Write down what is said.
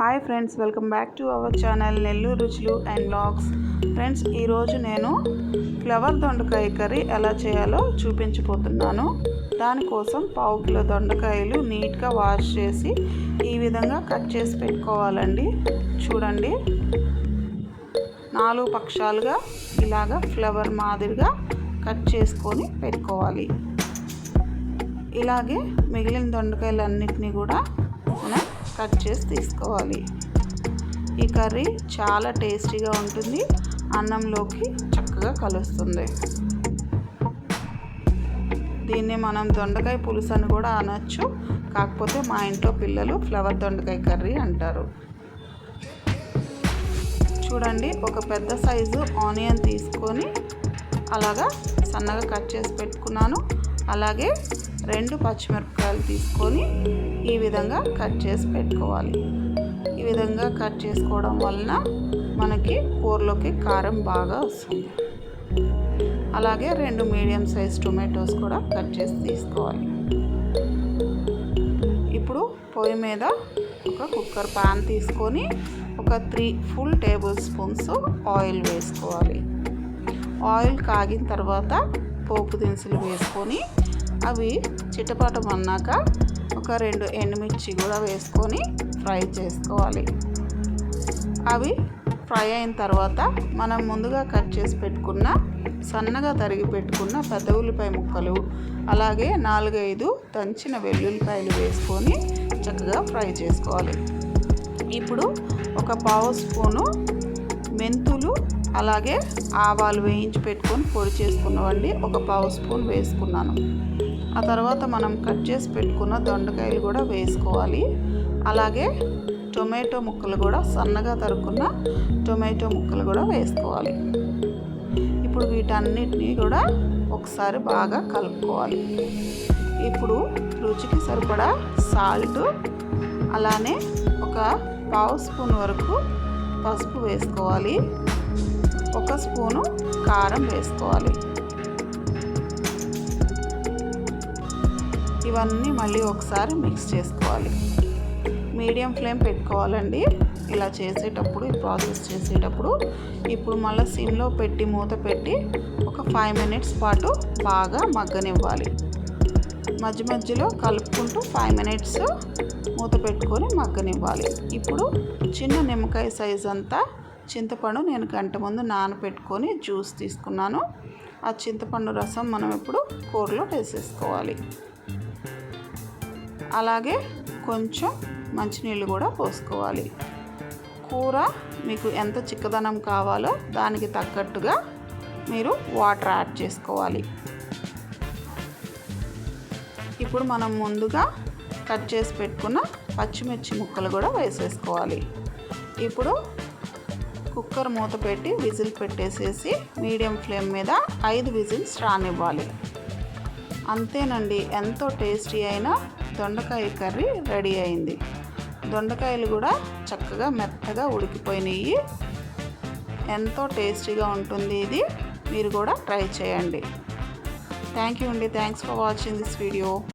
Hi friends welcome back to our channel Nellore రుచులు and blogs friends ఈరోజు నేను flower దొండకాయ కర్రీ ఎలా చేయాలో చూపించబోతున్నాను. దానికోసం పావు కిలో దొండకాయలు నీట్గా వాష్ చేసి ఈ విధంగా కట్ చేసి పెట్టుకోవాలండి. చూడండి. నాలుగు పక్షాలుగా ఇలాగా ఫ్లవర్ మాదిరిగా కట్ చేసుకొని పెట్టుకోవాలి. ఇలాగే మిగిలిన దొండకాయలన్నిటినీ కూడా మనం కట్ చేసి తీసుకోవాలి. ఈ కర్రీ చాలా టేస్టీగా ఉంటుంది. అన్నంలోకి చక్కగా కలుస్తుంది. దీన్ని మనం దొండకాయ పులుసు అని కూడా అనొచ్చు. కాకపోతే మా ఇంట్లో పిల్లలు ఫ్లవర్ దొండకాయ కర్రీ అంటారు. చూడండి ఒక పెద్ద సైజు ఆనియన్ తీసుకొని అలాగా సన్నగా కట్ చేసి పెట్టుకున్నాను. అలాగే రెండు పచ్చిమిరపకాయలు తీసుకొని ఈ విధంగా కట్ చేసి పెట్టుకోవాలి. ఈ విధంగా కట్ చేసుకోవడం వలన మనకి కూరలోకి కారం బాగా వస్తుంది. అలాగే రెండు మీడియం సైజ్ టొమాటోస్ కూడా కట్ చేసి తీసుకోవాలి. ఇప్పుడు పొయ్యి మీద ఒక కుక్కర్ పాన్ తీసుకొని ఒక three full table spoons oil వేసుకోవాలి. ఆయిల్ కాగిన తర్వాత పోపు దినుసులు వేసుకొని అవి చిటపటం అన్నాక ఒక రెండు ఎండుమిర్చి కూడా వేసుకొని ఫ్రై చేసుకోవాలి. అవి ఫ్రై అయిన తర్వాత మనం ముందుగా కట్ చేసి పెట్టుకున్న సన్నగా తరిగి పెట్టుకున్న పెద్ద ఉల్లిపాయ ముక్కలు అలాగే నాలుగైదు దంచిన వెల్లుల్లిపాయలు వేసుకొని చక్కగా ఫ్రై చేసుకోవాలి. ఇప్పుడు ఒక పావు స్పూను మెంతులు అలాగే ఆవాలు వేయించి పెట్టుకొని పొడి చేసుకున్నవండి. ఒక పావు స్పూన్ వేసుకున్నాను. ఆ తర్వాత మనం కట్ చేసి పెట్టుకున్న దొండకాయలు కూడా వేసుకోవాలి. అలాగే టొమాటో ముక్కలు కూడా సన్నగా తరుక్కున్న టొమాటో ముక్కలు కూడా వేసుకోవాలి. ఇప్పుడు వీటన్నిటినీ కూడా ఒకసారి బాగా కలుపుకోవాలి. ఇప్పుడు రుచికి సరిపడా సాల్ట్ అలానే ఒక పావు స్పూన్ వరకు పసుపు వేసుకోవాలి. ఒక స్పూను కారం వేసుకోవాలి. ఇవన్నీ మళ్ళీ ఒకసారి మిక్స్ చేసుకోవాలి. మీడియం ఫ్లేమ్ పెట్టుకోవాలండి. ఇలా చేసేటప్పుడు ఈ ప్రాసెస్ చేసేటప్పుడు ఇప్పుడు మళ్ళీ సిమ్లో పెట్టి మూత పెట్టి ఒక ఫైవ్ మినిట్స్ పాటు బాగా మగ్గనివ్వాలి. మధ్య మధ్యలో కలుపుకుంటూ ఫైవ్ మినిట్స్ మూత పెట్టుకొని మగ్గనివ్వాలి. ఇప్పుడు చిన్న నిమ్మకాయ సైజ్ అంతా చింతపండు నేను గంట ముందు నానబెట్టుకొని జ్యూస్ తీసుకున్నాను. ఆ చింతపండు రసం మనం ఇప్పుడు కూరలో వేసేసుకోవాలి. అలాగే కొంచెం మంచినీళ్ళు కూడా పోసుకోవాలి. కూర మీకు ఎంత చిక్కదనం కావాలో దానికి తగ్గట్టుగా మీరు వాటర్ యాడ్ చేసుకోవాలి. ఇప్పుడు మనం ముందుగా కట్ చేసి పెట్టుకున్న పచ్చిమిర్చి ముక్కలు కూడా వేసేసుకోవాలి. ఇప్పుడు కుక్కర్ మూత పెట్టి విజిల్ పెట్టేసేసి మీడియం ఫ్లేమ్ మీద ఐదు విజిల్స్ రానివ్వాలి. అంతేనండి ఎంతో టేస్టీ అయిన దొండకాయ కర్రీ రెడీ అయింది. దొండకాయలు కూడా చక్కగా మెత్తగా ఉడికిపోయినాయి. ఎంతో టేస్టీగా ఉంటుంది ఇది. మీరు కూడా ట్రై చేయండి. థ్యాంక్ యూ అండి. Thanks for watching this video